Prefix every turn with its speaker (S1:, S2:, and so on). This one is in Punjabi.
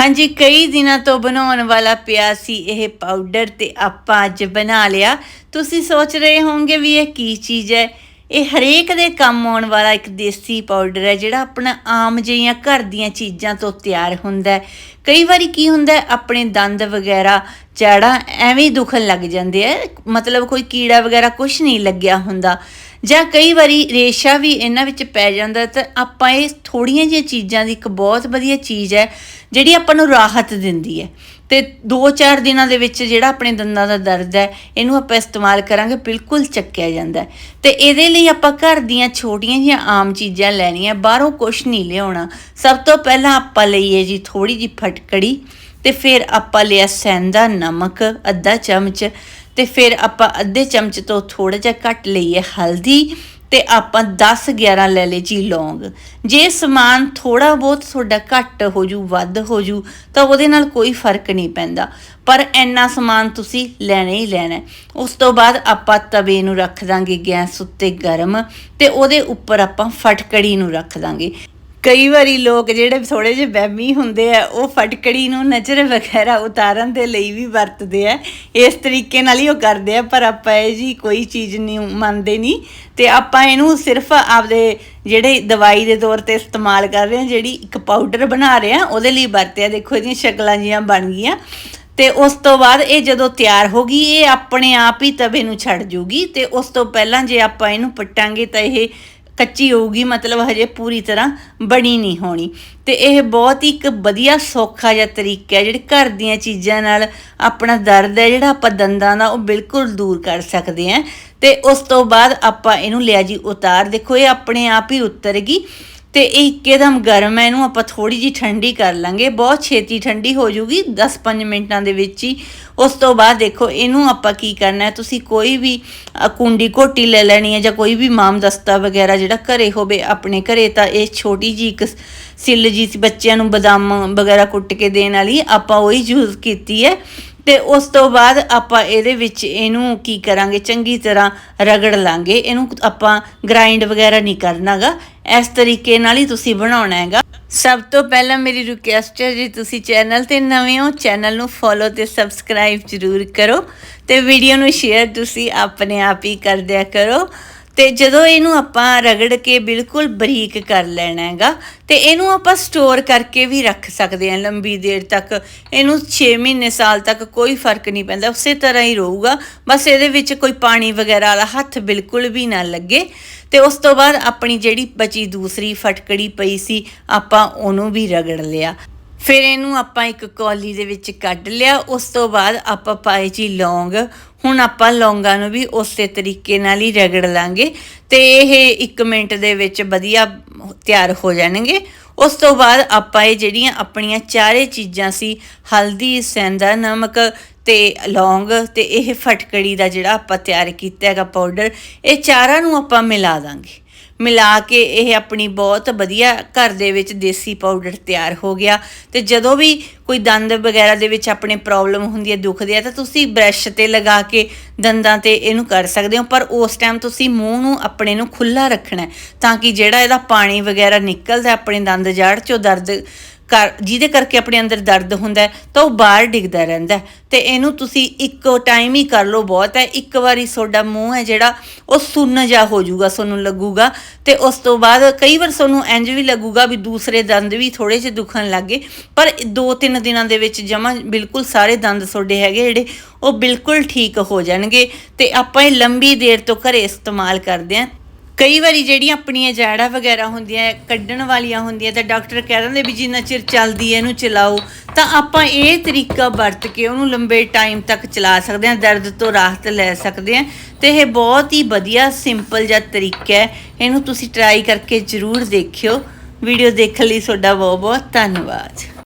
S1: ਹਾਂਜੀ, ਕਈ ਦਿਨਾਂ ਤੋਂ ਬਣਾਉਣ ਵਾਲਾ ਪਿਆ ਸੀ ਇਹ ਪਾਊਡਰ ਤੇ ਆਪਾਂ ਅੱਜ ਬਣਾ ਲਿਆ। ਤੁਸੀਂ ਸੋਚ ਰਹੇ ਹੋਵੋਗੇ ਵੀ ਇਹ ਕੀ ਚੀਜ਼ ਹੈ? ਇਹ ਹਰੇਕ ਦੇ ਕੰਮ ਆਉਣ ਵਾਲਾ ਇੱਕ ਦੇਸੀ ਪਾਊਡਰ ਹੈ, ਜਿਹੜਾ ਆਪਣਾ ਆਮ ਜਿਹੀਆਂ ਘਰ ਦੀਆਂ ਚੀਜ਼ਾਂ ਤੋਂ ਤਿਆਰ ਹੁੰਦਾ ਹੈ। ਕਈ ਵਾਰੀ ਕੀ ਹੁੰਦਾ ਹੈ, ਆਪਣੇ ਦੰਦ ਵਗੈਰਾ ਜੜਾਂ ਐਵੇਂ ਹੀ ਦੁਖਣ ਲੱਗ ਜਾਂਦੇ ਆ। ਮਤਲਬ ਕੋਈ ਕੀੜਾ ਵਗੈਰਾ ਕੁਝ ਨਹੀਂ ਲੱਗਿਆ ਹੁੰਦਾ। ਜਾਂ ਕਈ ਵਾਰੀ ਰੇਸ਼ਾ ਵੀ ਇਹਨਾਂ ਵਿੱਚ ਪੈ ਜਾਂਦਾ ਤਾਂ ਆਪਾਂ ਇਹ ਥੋੜੀਆਂ ਜਿਹੀਆਂ ਚੀਜ਼ਾਂ ਦੀ ਇੱਕ ਬਹੁਤ ਵਧੀਆ ਚੀਜ਼ ਹੈ, ਜਿਹੜੀ ਆਪਾਂ ਨੂੰ ਰਾਹਤ ਦਿੰਦੀ ਹੈ। ਤੇ 2-4 ਦਿਨਾਂ ਦੇ ਵਿੱਚ ਜਿਹੜਾ ਆਪਣੇ ਦੰਦਾਂ ਦਾ ਦਰਦ ਹੈ, ਇਹਨੂੰ ਆਪਾਂ ਇਸਤੇਮਾਲ ਕਰਾਂਗੇ, ਬਿਲਕੁਲ ਚੱਕਿਆ ਜਾਂਦਾ ਹੈ। ਤੇ ਇਹਦੇ ਲਈ ਆਪਾਂ ਘਰ ਦੀਆਂ ਛੋਟੀਆਂ ਜਿਹੀਆਂ ਆਮ ਚੀਜ਼ਾਂ ਲੈਣੀਆਂ, ਬਾਹਰੋਂ ਕੁਝ ਨਹੀਂ ਲਿਆਉਣਾ। ਸਭ ਤੋਂ ਪਹਿਲਾਂ ਆਪਾਂ ਲਈਏ ਜੀ ਥੋੜੀ ਜਿਹੀ ਫਟਕੜੀ ਤੇ ਫਿਰ ਆਪਾਂ ਲਿਆ ਸੈਂਦਾ ਨਮਕ, ਅੱਧਾ ਚਮਚ। ਤੇ ਫਿਰ ਆਪਾਂ ਅੱਧੇ ਚਮਚ ਤੋਂ ਥੋੜਾ ਜਿਹਾ ਘੱਟ ਲਈਏ ਹਲਦੀ ਤੇ ਆਪਾਂ 10 11 ਲੈ ਲਏ ਜੀ ਲੌਂਗ। ਜੇ ਸਮਾਨ ਥੋੜਾ ਬਹੁਤ ਤੁਹਾਡਾ ਘੱਟ ਹੋ ਜੂ ਵੱਧ ਹੋ ਜੂ ਤਾਂ ਉਹਦੇ ਨਾਲ ਕੋਈ ਫ਼ਰਕ ਨਹੀਂ ਪੈਂਦਾ। ਪਰ ਇੰਨਾ ਸਮਾਨ ਤੁਸੀਂ ਲੈਣਾ ਹੀ ਲੈਣਾ ਉਸ ਤੋਂ ਬਾਅਦ ਆਪਾਂ ਤਵੇ ਨੂੰ ਰੱਖ ਦਾਂਗੇ ਗੈਸ ਉੱਤੇ ਗਰਮ ਤੇ ਉਹਦੇ ਉੱਪਰ ਆਪਾਂ ਫਟਕੜੀ ਨੂੰ ਰੱਖ ਦਾਂਗੇ। ਕਈ ਵਾਰੀ ਲੋਕ ਜਿਹੜੇ ਥੋੜੇ ਜਿਹੇ ਵਹਿਮੀ ਹੁੰਦੇ ਆ, ਉਹ ਫਟਕੜੀ ਨੂੰ ਨਜ਼ਰ ਵਗੈਰਾ ਉਤਾਰਨ ਦੇ ਲਈ ਵੀ ਵਰਤਦੇ ਆ। ਇਸ ਤਰੀਕੇ ਨਾਲ ਹੀ ਉਹ ਕਰਦੇ ਆ, ਪਰ ਆਪਾਂ ਇਹ ਜੀ ਕੋਈ ਚੀਜ਼ ਨਹੀਂ, ਮੰਨਦੇ ਨਹੀਂ। ਤੇ ਆਪਾਂ ਇਹਨੂੰ ਸਿਰਫ ਆਪਦੇ ਜਿਹੜੇ ਦਵਾਈ ਦੇ ਤੌਰ ਤੇ ਇਸਤੇਮਾਲ ਕਰ ਰਹੇ ਆ, ਜਿਹੜੀ ਇੱਕ ਪਾਊਡਰ ਬਣਾ ਰਹੇ ਆ, ਉਹਦੇ ਲਈ ਵਰਤਿਆ ਦੇਖੋ, ਇਹਦੀਆਂ ਸ਼ਕਲਾਂ ਜੀਆਂ ਬਣ ਗਈਆਂ। ਤੇ ਉਸ ਤੋਂ ਬਾਅਦ ਇਹ ਜਦੋਂ ਤਿਆਰ ਹੋ ਗਈ, ਇਹ ਆਪਣੇ ਆਪ ਹੀ ਤਵੇ ਨੂੰ ਛੱਡ ਜੂਗੀ। ਤੇ ਉਸ ਤੋਂ ਪਹਿਲਾਂ ਜੇ ਆਪਾਂ ਇਹਨੂੰ ਪੱਟਾਂਗੇ ਤਾਂ ਇਹ ਕੱਚੀ ਹੋਊਗੀ, ਮਤਲਬ ਹਜੇ ਪੂਰੀ ਤਰ੍ਹਾਂ ਬਣੀ ਨਹੀਂ ਹੋਣੀ। ਤੇ ਇਹ ਬਹੁਤ ਹੀ ਇੱਕ ਵਧੀਆ ਸੌਖਾ ਜਿਹਾ ਤਰੀਕਾ ਹੈ, ਜਿਹੜੇ ਘਰ ਦੀਆਂ ਚੀਜ਼ਾਂ ਨਾਲ ਆਪਣਾ ਦਰਦ ਹੈ, ਜਿਹੜਾ ਆਪਾਂ ਦੰਦਾਂ ਦਾ ਉਹ ਬਿਲਕੁਲ ਦੂਰ ਕਰ ਸਕਦੇ ਹਾਂ। ਤੇ ਉਸ ਤੋਂ ਬਾਅਦ ਆਪਾਂ ਇਹਨੂੰ ਲਿਆ ਜੀ ਉਤਾਰ। ਦੇਖੋ, ਇਹ ਆਪਣੇ ਆਪ ਹੀ ਉਤਰ ਗਈ। ਤੇ ਇਹ ਇੱਕਦਮ ਗਰਮ ਹੈ, ਇਹਨੂੰ ਆਪਾਂ ਥੋੜੀ ਜੀ ਠੰਡੀ ਕਰ ਲਾਂਗੇ। ਬਹੁਤ ਛੇਤੀ ਠੰਡੀ ਹੋ ਜੂਗੀ 10-5 ਮਿੰਟਾਂ ਦੇ ਵਿੱਚ ਹੀ। ਉਸ ਤੋਂ ਬਾਅਦ ਦੇਖੋ, ਇਹਨੂੰ ਆਪਾਂ ਕੀ ਕਰਨਾ ਹੈ, ਤੁਸੀਂ ਕੋਈ ਵੀ ਕੁੰਡੀ ਘੋਟੀ ਲੈ ਲੈਣੀ ਹੈ ਜਾਂ ਕੋਈ ਵੀ ਮਾਮਦਸਤਾ ਵਗੈਰਾ ਜਿਹੜਾ ਘਰੇ ਹੋਵੇ ਆਪਣੇ ਘਰੇ, ਤਾਂ ਇਹ ਛੋਟੀ ਜੀ ਇੱਕ ਸਿੱਲ ਜੀ ਬੱਚਿਆਂ ਨੂੰ ਬਦਾਮ ਵਗੈਰਾ ਕੁੱਟ ਕੇ ਦੇਣ ਵਾਲੀ, ਆਪਾਂ ਉਹੀ ਯੂਜ਼ ਕੀਤੀ ਹੈ। ਤੇ ਉਸ ਤੋਂ ਬਾਅਦ ਆਪਾਂ ਇਹਦੇ ਵਿੱਚ ਇਹਨੂੰ ਕੀ ਕਰਾਂਗੇ? ਚੰਗੀ ਤਰ੍ਹਾਂ ਰਗੜ ਲਾਂਗੇ। ਇਹਨੂੰ ਆਪਾਂ ਗ੍ਰਾਈਂਡ ਵਗੈਰਾ ਨਹੀਂ ਕਰਨਾਗਾ। ਇਸ ਤਰੀਕੇ ਨਾਲ ਹੀ ਤੁਸੀਂ ਬਣਾਉਣਾ ਹੈਗਾ। ਸਭ ਤੋਂ ਪਹਿਲਾਂ ਮੇਰੀ ਰਿਕੁਐਸਟ ਹੈ ਜੇ, ਤੁਸੀਂ ਚੈਨਲ ਤੇ ਨਵੇਂ ਹੋ ਚੈਨਲ ਨੂੰ ਫੋਲੋ ਤੇ ਸਬਸਕ੍ਰਾਈਬ ਜ਼ਰੂਰ ਕਰੋ ਤੇ ਵੀਡੀਓ ਨੂੰ ਸ਼ੇਅਰ ਤੁਸੀਂ ਆਪਣੇ ਆਪ ਹੀ ਕਰ ਦਿਆ ਕਰੋ। ਤੇ ਜਦੋਂ ਇਹਨੂੰ ਆਪਾਂ ਰਗੜ ਕੇ ਬਿਲਕੁਲ ਬਰੀਕ ਕਰ ਲੈਣਾ ਹੈਗਾ, ਤੇ ਇਹਨੂੰ ਆਪਾਂ ਸਟੋਰ ਕਰਕੇ ਵੀ ਰੱਖ ਸਕਦੇ ਹਾਂ ਲੰਬੀ ਦੇਰ ਤੱਕ। ਇਹਨੂੰ 6 ਮਹੀਨੇ ਸਾਲ ਤੱਕ ਕੋਈ ਫ਼ਰਕ ਨਹੀਂ ਪੈਂਦਾ, ਉਸੇ ਤਰ੍ਹਾਂ ਹੀ ਰਹੂਗਾ। ਬਸ ਇਹਦੇ ਵਿੱਚ ਕੋਈ ਪਾਣੀ ਵਗੈਰਾ ਵਾਲਾ ਹੱਥ ਬਿਲਕੁਲ ਵੀ ਨਾ ਲੱਗੇ। ਤੇ ਉਸ ਤੋਂ ਬਾਅਦ ਆਪਣੀ ਜਿਹੜੀ ਬਚੀ ਦੂਸਰੀ ਫਟਕੜੀ ਪਈ ਸੀ, ਆਪਾਂ ਉਹਨੂੰ ਵੀ ਰਗੜ ਲਿਆ। ਫਿਰ ਇਹਨੂੰ ਆਪਾਂ ਇੱਕ ਕੌਲੀ ਦੇ ਵਿੱਚ ਕੱਢ ਲਿਆ, ਉਸ ਤੋਂ ਬਾਅਦ ਆਪਾਂ ਪਾਏ ਜੀ ਲੌਂਗ। ਹੁਣ ਆਪਾਂ ਲੌਂਗਾਂ ਨੂੰ ਵੀ ਉਸੇ ਤਰੀਕੇ ਨਾਲ ਹੀ ਰਗੜ ਲਾਂਗੇ ਤੇ ਇਹ 1 ਮਿੰਟ ਦੇ ਵਿੱਚ ਵਧੀਆ ਤਿਆਰ ਹੋ ਜਾਣਗੇ। ਉਸ ਤੋਂ ਬਾਅਦ ਆਪਾਂ ਇਹ ਜਿਹੜੀਆਂ ਆਪਣੀਆਂ ਚਾਰੇ ਚੀਜ਼ਾਂ ਸੀ, ਹਲਦੀ, ਸੈਂਦਾ, ਨਮਕ ਤੇ ਲੌਂਗ ਤੇ ਇਹ ਫਟਕੜੀ ਦਾ ਜਿਹੜਾ ਆਪਾਂ ਤਿਆਰ ਕੀਤਾ ਹੈਗਾ ਪਾਊਡਰ ਇਹ ਚਾਰਾਂ ਨੂੰ ਆਪਾਂ ਮਿਲਾ ਦਾਂਗੇ। ਮਿਲਾ ਕੇ ਇਹ ਆਪਣੀ ਬਹੁਤ ਵਧੀਆ ਘਰ ਦੇ ਵਿੱਚ ਦੇਸੀ ਪਾਊਡਰ ਤਿਆਰ ਹੋ ਗਿਆ। ਤੇ ਜਦੋਂ ਵੀ ਕੋਈ ਦੰਦ ਵਗੈਰਾ ਦੇ ਵਿੱਚ ਆਪਣੇ ਪ੍ਰੋਬਲਮ ਹੁੰਦੀ ਹੈ, ਦੁਖਦੇ ਆ, ਤਾਂ ਤੁਸੀਂ ਬ੍ਰਸ਼ ਤੇ ਲਗਾ ਕੇ ਦੰਦਾਂ ਤੇ ਇਹਨੂੰ ਕਰ ਸਕਦੇ ਹੋ। ਪਰ ਉਸ ਟਾਈਮ ਤੁਸੀਂ ਮੂੰਹ ਨੂੰ ਆਪਣੇ ਨੂੰ ਖੁੱਲਾ ਰੱਖਣਾ ਤਾਂ ਕਿ ਜਿਹੜਾ ਇਹਦਾ ਪਾਣੀ ਵਗੈਰਾ ਨਿਕਲਦਾ ਆਪਣੇ ਦੰਦ ਜੜ ਚੋਂ ਦਰਦ ਜਿਹਦੇ ਕਰਕੇ ਆਪਣੇ ਅੰਦਰ ਦਰਦ ਹੁੰਦਾ ਤਾਂ ਉਹ ਬਾਹਰ ਡਿੱਗਦਾ ਰਹਿੰਦਾ ਹੈ। ਤੇ ਇਹਨੂੰ ਤੁਸੀਂ ਇੱਕੋ ਟਾਈਮ ਹੀ ਕਰ ਲਓ ਬਹੁਤ ਹੈ। ਇੱਕ ਵਾਰੀ ਤੁਹਾਡਾ ਮੂੰਹ ਹੈ ਜਿਹੜਾ, ਉਹ ਸੁੰਨ ਜਾ ਹੋ ਜਾਊਗਾ, ਤੁਹਾਨੂੰ ਲੱਗੂਗਾ। ਤੇ ਉਸ ਤੋਂ ਬਾਅਦ ਕਈ ਵਾਰ ਤੁਹਾਨੂੰ ਇੰਜ ਵੀ ਲੱਗੂਗਾ ਵੀ ਦੂਸਰੇ ਦੰਦ ਵੀ ਥੋੜੇ ਜਿਹੇ ਦੁਖਣ ਲੱਗੇ ਪਰ 2-3 ਦਿਨਾਂ ਦੇ ਵਿੱਚ ਜਮਾ ਬਿਲਕੁਲ ਸਾਰੇ ਦੰਦ ਤੁਹਾਡੇ ਹੈਗੇ ਜਿਹੜੇ, ਉਹ ਬਿਲਕੁਲ ਠੀਕ ਹੋ ਜਾਣਗੇ। ਤੇ ਆਪਾਂ ਇਹ ਲੰਬੀ ਦੇਰ ਤੋਂ ਘਰੇ ਇਸਤੇਮਾਲ ਕਰਦੇ ਹਾਂ। ਕਈ ਵਾਰੀ ਜਿਹੜੀਆਂ ਆਪਣੀਆਂ ਜੜਾਂ ਵਗੈਰਾ ਹੁੰਦੀਆਂ, ਕੱਢਣ ਵਾਲੀਆਂ ਹੁੰਦੀਆਂ ਤਾਂ ਡਾਕਟਰ ਕਹਿ ਦਿੰਦੇ ਵੀ ਜਿੰਨਾ ਚਿਰ ਚੱਲਦੀ ਹੈ ਇਹਨੂੰ ਚਲਾਓ। ਤਾਂ ਆਪਾਂ ਇਹ ਤਰੀਕਾ ਵਰਤ ਕੇ ਉਹਨੂੰ ਲੰਬੇ ਟਾਈਮ ਤੱਕ ਚਲਾ ਸਕਦੇ ਹਾਂ, ਦਰਦ ਤੋਂ ਰਾਹਤ ਲੈ ਸਕਦੇ ਹਾਂ। ਤੇ ਇਹ ਬਹੁਤ ਹੀ ਵਧੀਆ ਸਿੰਪਲ ਜਿਹਾ ਤਰੀਕਾ ਹੈ। ਇਹਨੂੰ ਤੁਸੀਂ ਟਰਾਈ ਕਰਕੇ ਜ਼ਰੂਰ ਦੇਖਿਓ। ਵੀਡੀਓ ਦੇਖਣ ਲਈ ਤੁਹਾਡਾ ਬਹੁਤ ਬਹੁਤ ਧੰਨਵਾਦ।